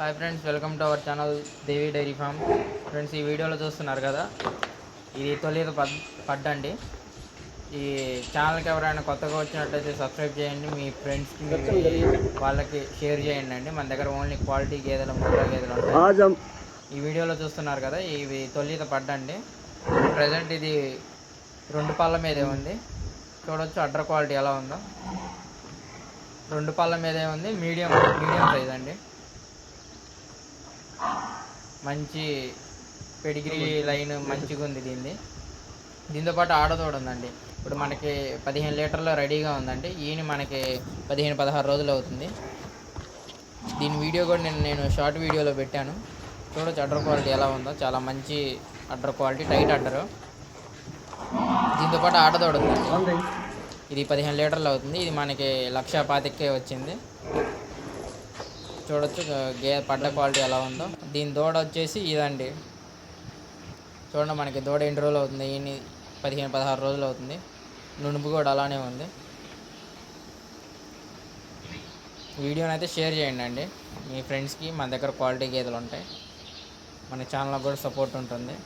Hi friends welcome to our channel Devi dairy farm friends ఈ వీడియోలో చూస్తున్నారు కదా ఇది తొలిత పడ్ పడ్డండి. ఈ ఛానల్కి ఎవరైనా కొత్తగా వచ్చినట్లయితే సబ్స్క్రైబ్ చేయండి మీ ఫ్రెండ్స్కి వాళ్ళకి షేర్ చేయండి అండి. మన దగ్గర ఓన్లీ క్వాలిటీ గేదెలు మూల గేదెలు ఉంటాయి. ఈ వీడియోలో చూస్తున్నారు కదా ఇవి తొలిత పడ్డండి. ప్రజెంట్ ఇది రెండు పళ్ళ మీదే ఉంది. చూడొచ్చు అడ్ర క్వాలిటీ ఎలా ఉందో. రెండు పళ్ళ మీదే ఉంది మీడియం మీడియం సైజ్ అండి. మంచి పెడిగ్రీ లైన్ మంచిగా ఉంది దీనిది. దీంతో పాటు ఆడదోడు ఉందండి. ఇప్పుడు మనకి పదిహేను లీటర్లు రెడీగా ఉందండి. ఈయన మనకి పదిహేను పదహారు రోజులు అవుతుంది. దీని వీడియో కూడా నేను నేను షార్ట్ వీడియోలో పెట్టాను. చూడొచ్చు అడ్డర్ క్వాలిటీ ఎలా ఉందో. చాలా మంచి అడ్డర్ క్వాలిటీ టైట్ అడ్డరు. దీంతో పాటు ఆడదోడు ఉందండి. ఇది పదిహేను లీటర్లు అవుతుంది. ఇది మనకి లక్ష పాతికే వచ్చింది. చూడొచ్చు గే పడ్డ క్వాలిటీ ఎలా ఉందో. దీని దూడ వచ్చేసి ఇదండి. చూడండి మనకి దూడ ఎన్ని రోజులు అవుతుంది ఎన్ని పదిహేను పదహారు రోజులు అవుతుంది. నునుపు కూడా అలానే ఉంది. వీడియోని అయితే షేర్ చేయండి అండి. మీ ఫ్రెండ్స్కి మన దగ్గర క్వాలిటీ గేదెలు ఉంటాయి. మన ఛానల్కి కూడా సపోర్ట్ ఉంటుంది.